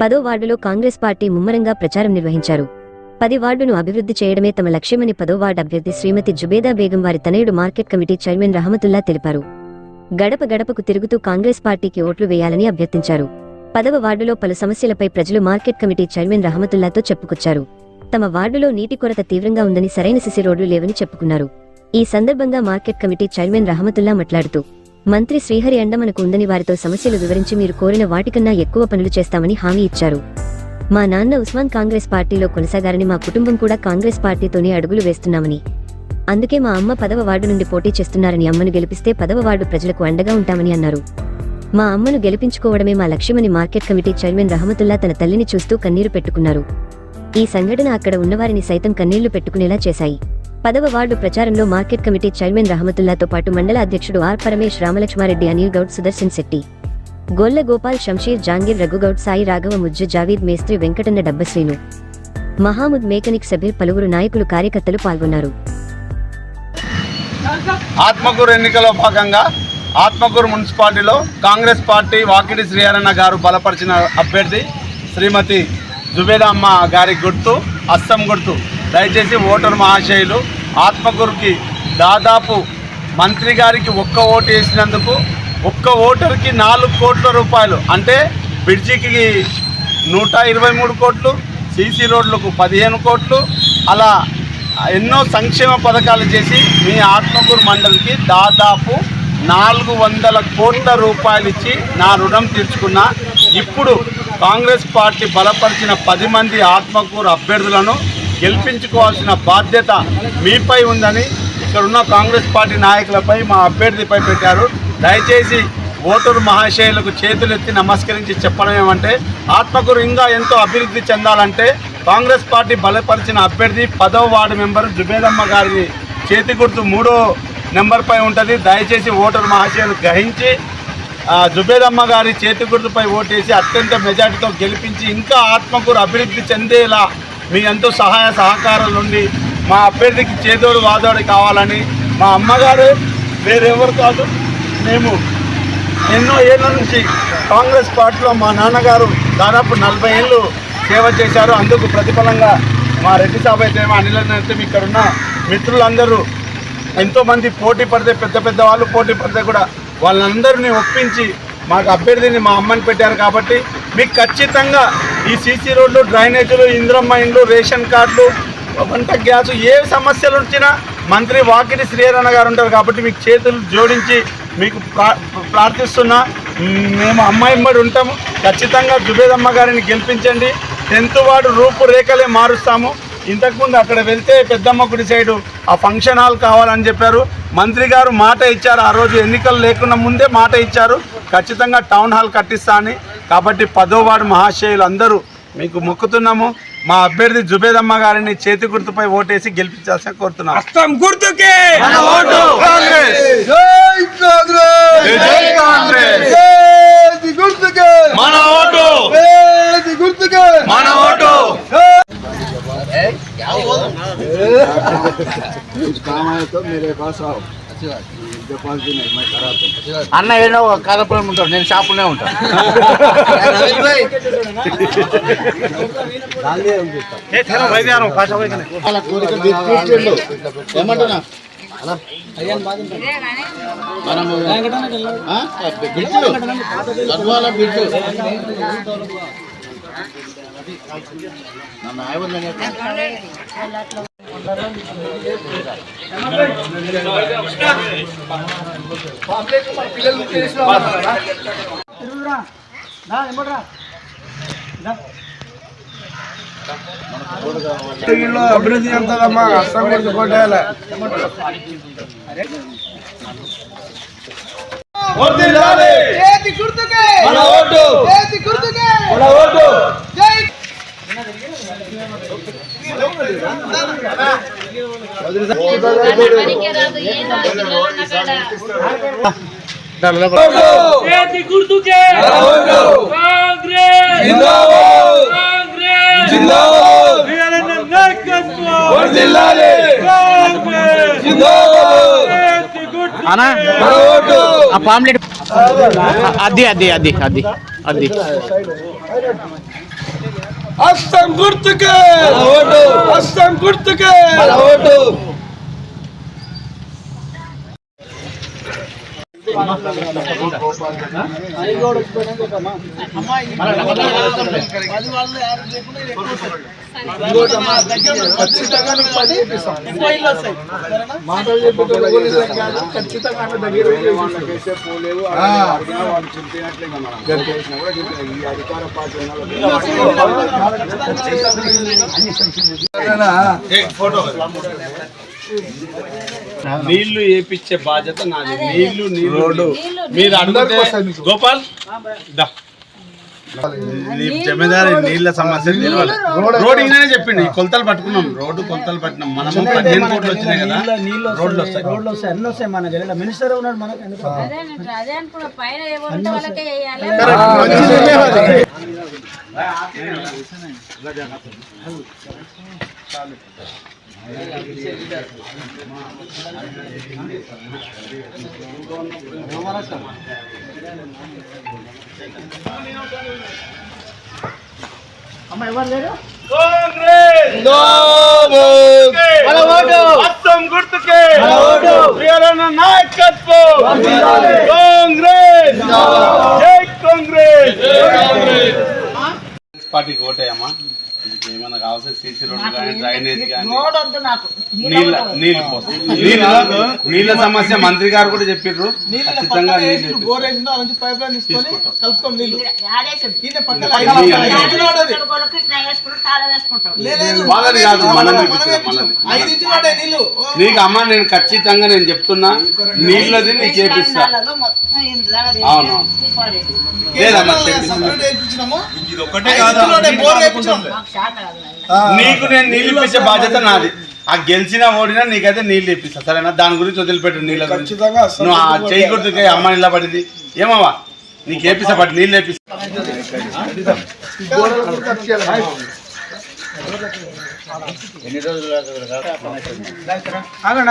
పదో వార్డులో కాంగ్రెస్ పార్టీ ముమ్మరంగా ప్రచారం నిర్వహించారు. పది వార్డును అభివృద్ధి చేయడమే తమ లక్ష్యమని పదో వార్డు అభ్యర్థి శ్రీమతి జుబేదా బేగం వారి తనయుడు మార్కెట్ కమిటీ చైర్మన్ రహమతుల్లా తెలిపారు. గడప గడపకు తిరుగుతూ కాంగ్రెస్ పార్టీకి ఓట్లు వేయాలని అభ్యర్థించారు. పదవ వార్డులో పలు సమస్యలపై ప్రజలు మార్కెట్ కమిటీ చైర్మన్ రహమతుల్లాతో చెప్పుకొచ్చారు. తమ వార్డులో నీటి కొరత తీవ్రంగా ఉందని సరైన సిసి రోడ్లు లేవని చెప్పుకున్నారు. ఈ సందర్భంగా మార్కెట్ కమిటీ చైర్మన్ రహమతుల్లా మాట్లాడుతూ మంత్రి శ్రీహరి అండ మనకు ఉందని వారితో సమస్యలు వివరించి మీరు కోరిన వాటికన్నా ఎక్కువ పనులు చేస్తామని హామీ ఇచ్చారు. మా నాన్న ఉస్మాన్ కాంగ్రెస్ పార్టీలో కొనసాగారని మా కుటుంబం కూడా కాంగ్రెస్ పార్టీతోనే అడుగులు వేస్తున్నామని. అందుకే మా అమ్మ పదవ వార్డు నుండి పోటీ చేస్తున్నారని అమ్మను గెలిపిస్తే పదవ వార్డు ప్రజలకు అండగా ఉంటామని అన్నారు. మా అమ్మను గెలిపించుకోవడమే మా లక్ష్యమని మార్కెట్ కమిటీ చైర్మన్ రహమతుల్లా తన తల్లిని చూస్తూ కన్నీరు పెట్టుకున్నారు. ఈ సంఘటన అక్కడ ఉన్నవారిని సైతం కన్నీళ్ళు పెట్టుకునేలా చేశాయి. పదవ వార్డు ప్రచారంలో మార్కెట్ కమిటీ చైర్మన్ రహమతుల్లాతో పాటు మండల అధ్యక్షుడు ఆర్ పరమేష్ రామలక్ష్మారెడ్డి అనిల్ గౌడ్ సుదర్శన్ శెట్టి. గొల్ల గోపాల్ షంషీర్ జాంగీర్ రఘుగౌడ్ సాయి రాఘవ ముజ్జు జావీద్ మేస్త్రి వెంకటన్న డబ్బశ్రీను. మహాముద్ మేకనిక్ సభ్యులు పలువురు నాయకులు కార్యకర్తలు పాల్గొన్నారు. ఆత్మకూరు ఎన్నికలో భాగంగా ఆత్మకూరు మున్సిపాలిటీలో కాంగ్రెస్ పార్టీ వాకిడి శ్రీహరణ గారు బలపరిచిన అభ్యర్థి శ్రీమతి జుబేదమ్మ గారి గుర్తు అస్సం గుర్తు. దయచేసి ఓటర్ మహాశయులు ఆత్మకూరుకి దాదాపు మంత్రి గారికి ఒక్క ఓటు వేసినందుకు ఒక్క ఓటర్కి నాలుగు కోట్ల రూపాయలు అంటే బ్రిడ్జికి నూట ఇరవై మూడు కోట్లు సీసీ రోడ్లకు పదిహేను కోట్లు అలా ఎన్నో సంక్షేమ పథకాలు చేసి మీ ఆత్మకూరు మండలికి దాదాపు నాలుగు వందల కోట్ల రూపాయలు ఇచ్చి నా రుణం తీర్చుకున్నా. ఇప్పుడు కాంగ్రెస్ పార్టీ బలపరిచిన పది మంది ఆత్మకూరు అభ్యర్థులను గెలిపించుకోవాల్సిన బాధ్యత మీపై ఉందని ఇక్కడున్న కాంగ్రెస్ పార్టీ నాయకులపై మా అభ్యర్థిపై పెట్టారు. దయచేసి ఓటరు మహాశయులకు చేతులెత్తి నమస్కరించి చెప్పడం ఏమంటే ఆత్మకూరు ఇంకా ఎంతో అభివృద్ధి చెందాలంటే కాంగ్రెస్ పార్టీ బలపరిచిన అభ్యర్థి పదవ వార్డు మెంబర్ జుబేదమ్మ గారిని చేతి గుర్తు మూడో నెంబర్పై ఉంటుంది. దయచేసి ఓటరు మహాశయులు గ్రహించి జుబేదమ్మ గారి చేతి గుర్తుపై ఓటేసి అత్యంత మెజార్టీతో గెలిపించి ఇంకా ఆత్మకూరు అభివృద్ధి చెందేలా మీ ఎంతో సహాయ సహకారాలు నుండి మా అభ్యర్థికి చేదోడు వాదోడు కావాలని మా అమ్మగారు వేరెవరు కాదు మేము ఎన్నో ఏళ్ళ నుంచి కాంగ్రెస్ పార్టీలో మా నాన్నగారు దాదాపు నలభై ఏళ్ళు సేవ చేశారు. అందుకు ప్రతిఫలంగా మా రెడ్డి సాబ్ అయితే అనిల్ అయితే ఇక్కడ ఉన్న మిత్రులందరూ ఎంతోమంది పోటీ పడితే పెద్ద పెద్ద వాళ్ళు పోటీ పడితే కూడా వాళ్ళందరినీ ఒప్పించి మాకు అభ్యర్థిని మా అమ్మని పెట్టారు కాబట్టి మీకు ఖచ్చితంగా ఈ సీసీ రోడ్లు డ్రైనేజీలు ఇంద్రమ్మ ఇండ్లు రేషన్ కార్డులు వంట గ్యాస్ ఏ సమస్యలు వచ్చినా మంత్రి వాకిటి శ్రీరణ గారు ఉంటారు కాబట్టి మీకు చేతులు జోడించి మీకు ప్రార్థిస్తున్నా. మేము అమ్మాయి ఉంటాము. ఖచ్చితంగా జుబేదమ్మ గారిని గెలిపించండి. టెన్త్ వార్డు రూపురేఖలే మారుస్తాము. ఇంతకుముందు అక్కడ వెళ్తే పెద్దమ్మ గుడి సైడు ఆ ఫంక్షన్ హాల్ కావాలని చెప్పారు. మంత్రి గారు మాట ఇచ్చారు. ఆ రోజు ఎన్నికలు లేకుండా ముందే మాట ఇచ్చారు. ఖచ్చితంగా టౌన్ హాల్ కట్టిస్తా అని కాబట్టి పదో వార్డు మహాశయులు అందరూ మీకు మొక్కుతున్నాము మా అభ్యర్థి జుబేదమ్మ గారిని చేతి గుర్తుపై ఓటేసి గెలిపించాల్సిన కోరుతున్నాం గుర్తుకే కాంగ్రెస్ జై కాంగ్రెస్ జై కాంగ్రెస్ ఏది గుర్తుకే మన అన్న ఏదో కాలపురం ఉంటాడు నేను షాపులోనే ఉంటాను. ఏమంటున్నా? మనము గద్వాల నన్ను ఆయవద్దని ఇల్లు అభివృద్ధి చెందుతుందమ్మా అస్తం గుర్తు కొట్టేయాలి వర్ధిల్లాలి. ఏది గుర్తుకే మన ఓటు ఏది గుర్తుకే మన ఓటు జై చేతి గుర్తుకే కాంగ్రెస్ కాంగ్రెస్ వీరన్న నాయకత్వం కాంగ్రెస్ చేతి గుర్తుకే అనా ఆ పాంప్లెట్. అది అది అది అది అది అస్సం గుర్తుకే. అస్సం గుర్తుకే. మాటలు చెప్పేటోళ్ళు కాదు ఖచ్చితంగా ఆమె దగ్గర నీళ్ళు వేపించే బాధ్యత నాది నీళ్ళు నీళ్ళు మీరు అడిగితే గోపాల్ జమీదారి నీళ్ళ సమస్య తెలియాలి రోడ్ చెప్పిండు ఈ కొలతలు పట్టుకున్నాం రోడ్డు కొలతలు పట్టినాం మనము పదిహేను కోట్లు వచ్చినాయి కదా రోడ్లు వస్తాయి రోడ్లు వస్తాయి అన్ని వస్తాయి మన జిల్లా మినిస్టర్ ఉన్నాడు మనకు అదే పైన ఎవరు అస్సాం గుర్తుకే! నాయకత్వం! కాంగ్రెస్! జై కాంగ్రెస్! పార్టీకి ఓటేయమ్మా. మీకు ఏమైనా కావాల్సిన సీసీ రోడ్లు కానీ డ్రైనేజ్ కానీ. రోడ్ వద్దు నాకు. నీళ్ళ నీళ్ళు పోస్తాం. నీళ్ళ నీళ్ళ సమస్య మంత్రి గారు కూడా చెప్పిర్రు. ఖచ్చితంగా నీళ్ళు నుంచి పైప్ లైన్ తీసుకొని కలుపుతాం ఈయన పక్కన వాళ్ళని కాదు నీకు అమ్మ నేను ఖచ్చితంగా నేను చెప్తున్నా నీళ్ళది నీకు చేపిస్తా. అవును. లేదమ్మా వేయించినాము. నీకు నేను నీళ్ళు ఇప్పించే బాధ్యత నాది. ఆ గెలిచినా ఓడినా నీకైతే నీళ్ళు ఇప్పిస్తా. సరేనా? దాని గురించి వదిలిపెట్టు నీళ్ళ గురించి. నువ్వు ఆ చేయి గుర్తుకే అమ్మ నిలబడింది. ఏమవ్వా? నీకు ఏపిస్తా పట్టు నీళ్ళు ఏపిస్తా. చేయాలి. ఆగండి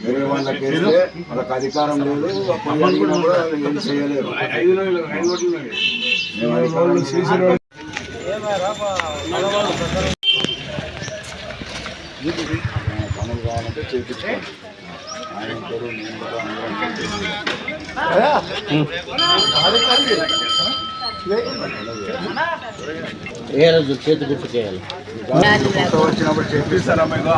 వేరే వాళ్ళకి వేస్తే వాళ్ళకి అధికారం లేదు అప్పుడు అడిగినా కూడా ఏం చేయలేరు. ఐదు రోజులు ఐదు రోజులు ఉన్నాయి. మేము అధికారం లేదు. ఏమైనా పనులు కావాలంటే చేపించుకోండి. ఆయన ఉంటారు, నేను ఉంటాను, అందరం ఉంటాం. ఏ రోజు చేతి గుర్తు చేయాలి కొత్త వచ్చినప్పుడు చేపిస్తారా మీకు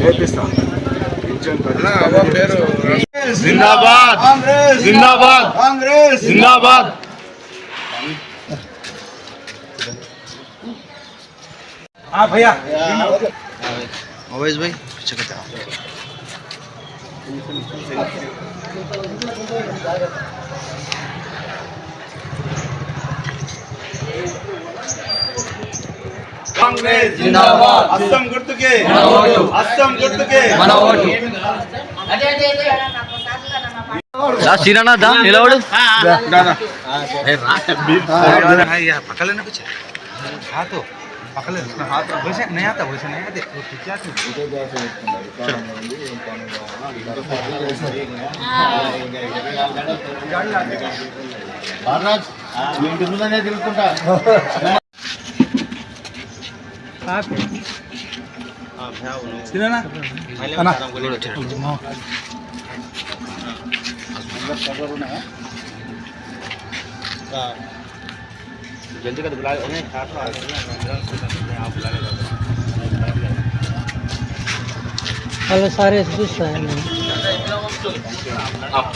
చేపిస్తాం పింఛన్ ఖచ్చితంగా జిందాబాద్ జిందాబాద్ కాంగ్రెస్ జిందాబాద్. ఆ భయ్యా కాంగ్రెస్ జిందాబాద్ అస్సాం గుర్తుకే పక్కలే హాత వయసు నేను హాత వయసు నేను అదే మహారాజ్ మీ ఇంటి ముందనే తిరుగుకుంటా అందరు kalau sehari susah ini. Ah,